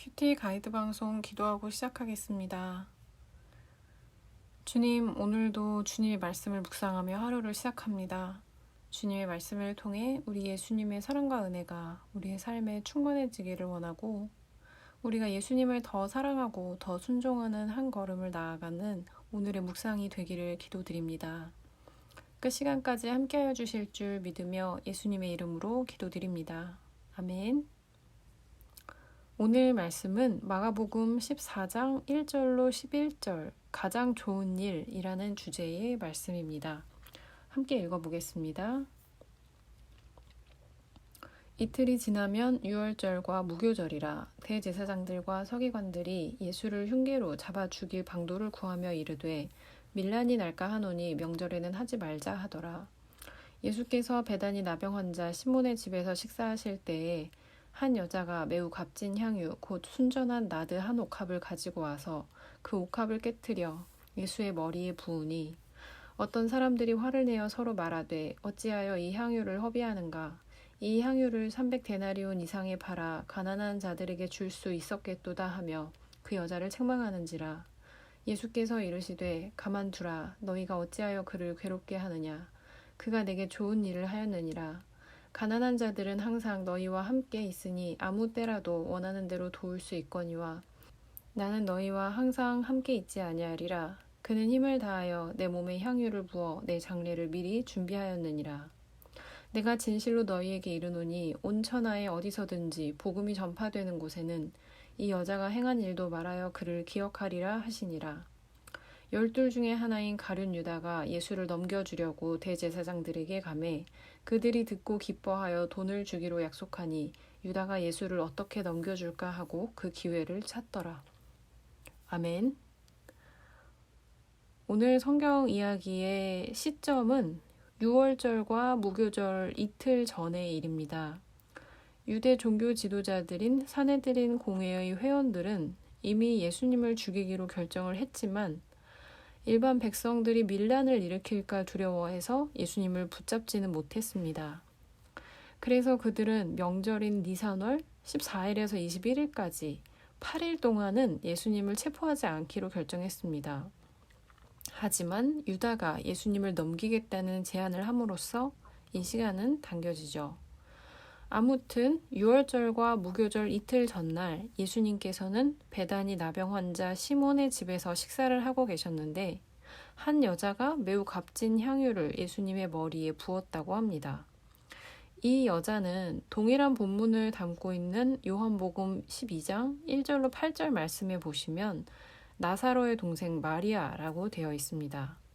큐티 가이드 방송 기도하고 시작하겠습니다. 주님, 오늘도 주님의 말씀을 묵상하며 하루를 시작합니다. 주님의 말씀을 통해 우리 예수님의 사랑과 은혜가 우리의 삶에 충만해지기를 원하고 우리가 예수님을 더 사랑하고 더 순종하는 한 걸음을 나아가는 오늘의 묵상이 되기를 기도드립니다. 끝 시간까지 함께하여 주실 줄 믿으며 예수님의 이름으로 기도드립니다. 아멘. 오늘 말씀은 마가복음 14장 1절로 11절 가장 좋은 일이라는 주제의 말씀입니다. 함께 읽어보겠습니다. 이틀이 지나면 유월절과 무교절이라 대제사장들과 서기관들이 예수를 흉계로 잡아 죽일 방도를 구하며 이르되 밀란이 날까 하노니 명절에는 하지 말자 하더라. 예수께서 배단이 나병 환자 시몬의 집에서 식사하실 때에 한 여자가 매우 값진 향유 곧 순전한 나드 한 옥합을 가지고 와서 그 옥합을 깨뜨려 예수의 머리에 부으니 어떤 사람들이 화를 내어 서로 말하되 어찌하여 이 향유를 허비하는가? 이 향유를 300데나리온 이상에 팔아 가난한 자들에게 줄 수 있었겠도다 하며 그 여자를 책망하는지라. 예수께서 이르시되 가만두라 너희가 어찌하여 그를 괴롭게 하느냐? 그가 내게 좋은 일을 하였느니라 가난한 자들은 항상 너희와 함께 있으니 아무 때라도 원하는 대로 도울 수 있거니와 나는 너희와 항상 함께 있지 아니하리라. 그는 힘을 다하여 내 몸에 향유를 부어 내 장례를 미리 준비하였느니라. 내가 진실로 너희에게 이르노니 온 천하에 어디서든지 복음이 전파되는 곳에는 이 여자가 행한 일도 말하여 그를 기억하리라 하시니라. 열둘 중에 하나인 가룟 유다가 예수를 넘겨주려고 대제사장들에게 가매 그들이 듣고 기뻐하여 돈을 주기로 약속하니 유다가 예수를 어떻게 넘겨줄까 하고 그 기회를 찾더라. 아멘. 오늘 성경 이야기의 시점은 6월절과 무교절 이틀 전의 일입니다. 유대 종교 지도자들인 사내들인 공회의 회원들은 이미 예수님을 죽이기로 결정을 했지만 일반 백성들이 밀란을 일으킬까 두려워해서 예수님을 붙잡지는 못했습니다. 그래서 그들은 명절인 니산월 14일에서 21일까지 8일 동안은 예수님을 체포하지 않기로 결정했습니다. 하지만 유다가 예수님을 넘기겠다는 제안을 함으로써 이 시간은 당겨지죠. 아무튼 6월절과 무교절 이틀 전날 예수님께서는 배단이 나병 환자 시몬의 집에서 식사를 하고 계셨는데 한 여자가 매우 값진 향유를 예수님의 머리에 부었다고 합니다. 이 여자는 동일한 본문을 담고 있는 요한복음 12장 1절로 8절 말씀에 보시면 나사로의 동생 마리아라고 되어 있습니다.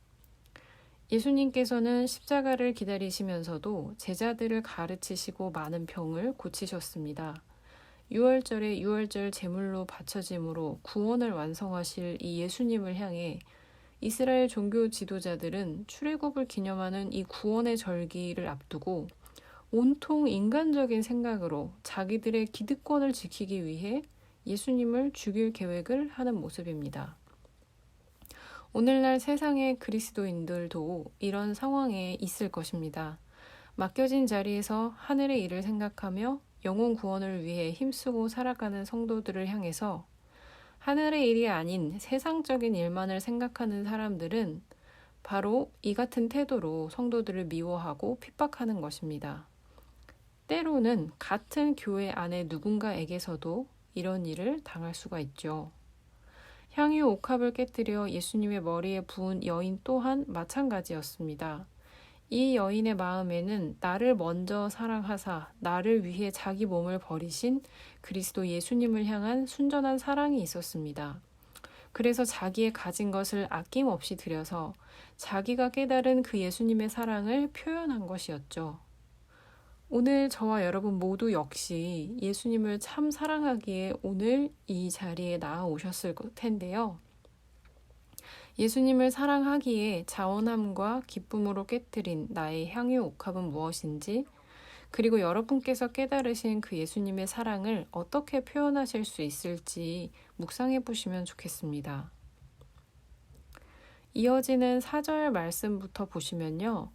예수님께서는 십자가를 기다리시면서도 제자들을 가르치시고 많은 병을 고치셨습니다. 6월절에 6월절 제물로 바쳐짐으로 구원을 완성하실 이 예수님을 향해 이스라엘 종교 지도자들은 출애굽을 기념하는 이 구원의 절기를 앞두고 온통 인간적인 생각으로 자기들의 기득권을 지키기 위해 예수님을 죽일 계획을 하는 모습입니다. 오늘날 세상의 그리스도인들도 이런 상황에 있을 것입니다. 맡겨진 자리에서 하늘의 일을 생각하며 영혼 구원을 위해 힘쓰고 살아가는 성도들을 향해서 하늘의 일이 아닌 세상적인 일만을 생각하는 사람들은 바로 이 같은 태도로 성도들을 미워하고 핍박하는 것입니다. 때로는 같은 교회 안에 누군가에게서도 이런 일을 당할 수가 있죠. 향유 옥합을 깨뜨려 예수님의 머리에 부은 여인 또한 마찬가지였습니다. 이 여인의 마음에는 나를 먼저 사랑하사 나를 위해 자기 몸을 버리신 그리스도 예수님을 향한 순전한 사랑이 있었습니다. 그래서 자기의 가진 것을 아낌없이 들여서 자기가 깨달은 그 예수님의 사랑을 표현한 것이었죠. 오늘 저와 여러분 모두 역시 예수님을 참 사랑하기에 오늘 이 자리에 나와 오셨을 텐데요. 예수님을 사랑하기에 자원함과 기쁨으로 깨뜨린 나의 향유 옥합은 무엇인지, 그리고 여러분께서 깨달으신 그 예수님의 사랑을 어떻게 표현하실 수 있을지 묵상해 보시면 좋겠습니다. 이어지는 4절 말씀부터 보시면요.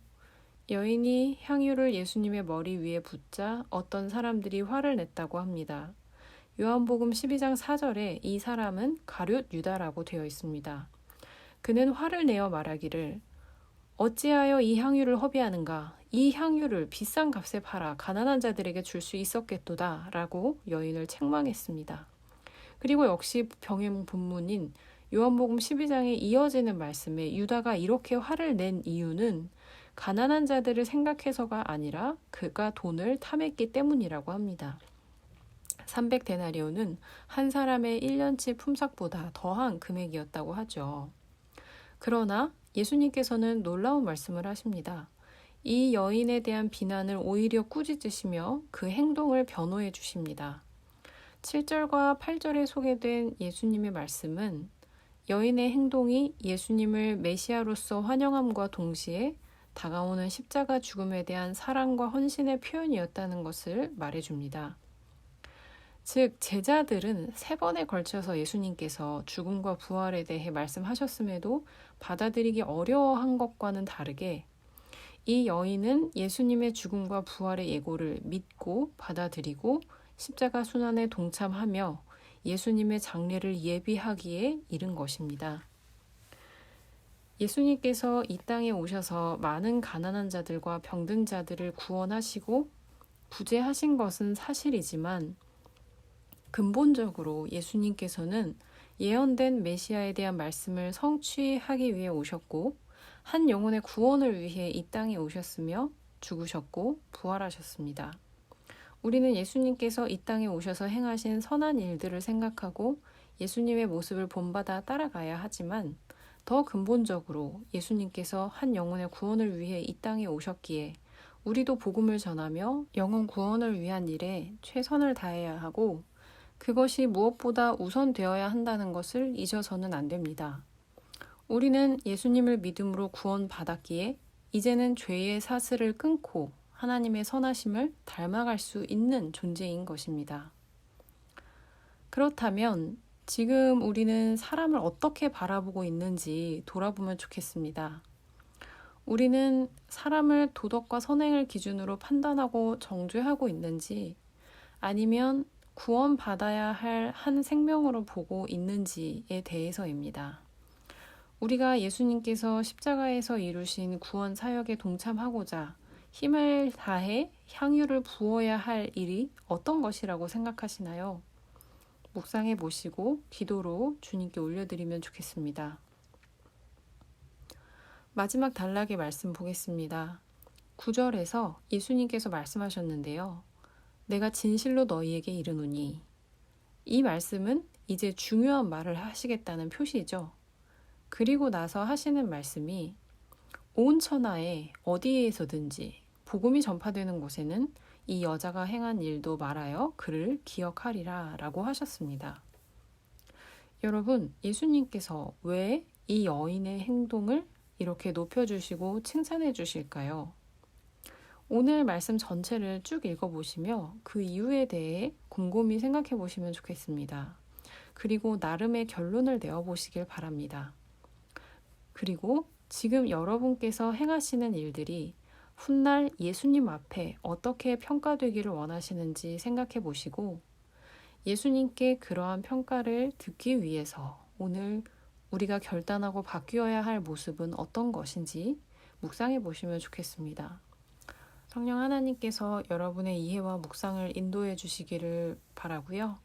여인이 향유를 예수님의 머리 위에 붓자 어떤 사람들이 화를 냈다고 합니다. 요한복음 12장 4절에 이 사람은 가룟 유다라고 되어 있습니다. 그는 화를 내어 말하기를 어찌하여 이 향유를 허비하는가? 이 향유를 비싼 값에 팔아 가난한 자들에게 줄 수 있었겠도다. 라고 여인을 책망했습니다. 그리고 역시 병행 본문인 요한복음 12장에 이어지는 말씀에 유다가 이렇게 화를 낸 이유는 가난한 자들을 생각해서가 아니라 그가 돈을 탐했기 때문이라고 합니다. 300데나리온은 한 사람의 1년치 품삯보다 더한 금액이었다고 하죠. 그러나 예수님께서는 놀라운 말씀을 하십니다. 이 여인에 대한 비난을 오히려 꾸짖으시며 그 행동을 변호해 주십니다. 7절과 8절에 소개된 예수님의 말씀은 여인의 행동이 예수님을 메시아로서 환영함과 동시에 다가오는 십자가 죽음에 대한 사랑과 헌신의 표현이었다는 것을 말해줍니다. 즉, 제자들은 세 번에 걸쳐서 예수님께서 죽음과 부활에 대해 말씀하셨음에도 받아들이기 어려워한 것과는 다르게 이 여인은 예수님의 죽음과 부활의 예고를 믿고 받아들이고 십자가 순환에 동참하며 예수님의 장례를 예비하기에 이른 것입니다. 예수님께서 이 땅에 오셔서 많은 가난한 자들과 병든 자들을 구원하시고 구제하신 것은 사실이지만 근본적으로 예수님께서는 예언된 메시아에 대한 말씀을 성취하기 위해 오셨고 한 영혼의 구원을 위해 이 땅에 오셨으며 죽으셨고 부활하셨습니다. 우리는 예수님께서 이 땅에 오셔서 행하신 선한 일들을 생각하고 예수님의 모습을 본받아 따라가야 하지만 더 근본적으로 예수님께서 한 영혼의 구원을 위해 이 땅에 오셨기에 우리도 복음을 전하며 영혼 구원을 위한 일에 최선을 다해야 하고 그것이 무엇보다 우선되어야 한다는 것을 잊어서는 안 됩니다. 우리는 예수님을 믿음으로 구원받았기에 이제는 죄의 사슬을 끊고 하나님의 선하심을 닮아갈 수 있는 존재인 것입니다. 그렇다면 지금 우리는 사람을 어떻게 바라보고 있는지 돌아보면 좋겠습니다. 우리는 사람을 도덕과 선행을 기준으로 판단하고 정죄하고 있는지 아니면 구원받아야 할 한 생명으로 보고 있는지에 대해서입니다. 우리가 예수님께서 십자가에서 이루신 구원 사역에 동참하고자 힘을 다해 향유를 부어야 할 일이 어떤 것이라고 생각하시나요? 묵상해 보시고 기도로 주님께 올려드리면 좋겠습니다. 마지막 단락의 말씀 보겠습니다. 9절에서 예수님께서 말씀하셨는데요. 내가 진실로 너희에게 이르노니 이 말씀은 이제 중요한 말을 하시겠다는 표시죠. 그리고 나서 하시는 말씀이 온 천하에 어디에서든지 복음이 전파되는 곳에는 이 여자가 행한 일도 말하여 그를 기억하리라 라고 하셨습니다. 여러분, 예수님께서 왜 이 여인의 행동을 이렇게 높여주시고 칭찬해 주실까요? 오늘 말씀 전체를 쭉 읽어보시며 그 이유에 대해 곰곰이 생각해 보시면 좋겠습니다. 그리고 나름의 결론을 내어 보시길 바랍니다. 그리고 지금 여러분께서 행하시는 일들이 훗날 예수님 앞에 어떻게 평가되기를 원하시는지 생각해 보시고 예수님께 그러한 평가를 듣기 위해서 오늘 우리가 결단하고 바뀌어야 할 모습은 어떤 것인지 묵상해 보시면 좋겠습니다. 성령 하나님께서 여러분의 이해와 묵상을 인도해 주시기를 바라고요.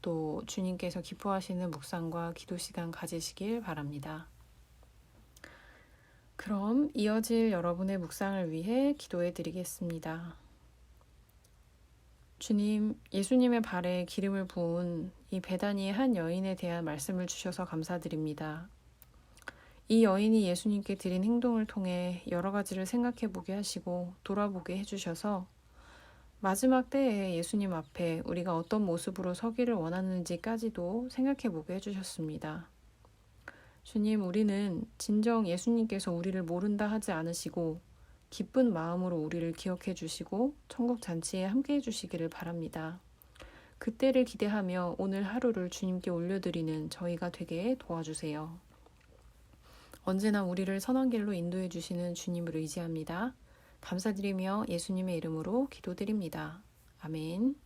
또 주님께서 기뻐하시는 묵상과 기도 시간 가지시길 바랍니다. 그럼 이어질 여러분의 묵상을 위해 기도해 드리겠습니다. 주님, 예수님의 발에 기름을 부은 이 베다니의 한 여인에 대한 말씀을 주셔서 감사드립니다. 이 여인이 예수님께 드린 행동을 통해 여러 가지를 생각해 보게 하시고 돌아보게 해주셔서 마지막 때에 예수님 앞에 우리가 어떤 모습으로 서기를 원하는지까지도 생각해 보게 해주셨습니다. 주님, 우리는 진정 예수님께서 우리를 모른다 하지 않으시고 기쁜 마음으로 우리를 기억해 주시고 천국 잔치에 함께 해 주시기를 바랍니다. 그때를 기대하며 오늘 하루를 주님께 올려드리는 저희가 되게 도와주세요. 언제나 우리를 선한 길로 인도해 주시는 주님을 의지합니다. 감사드리며 예수님의 이름으로 기도드립니다. 아멘.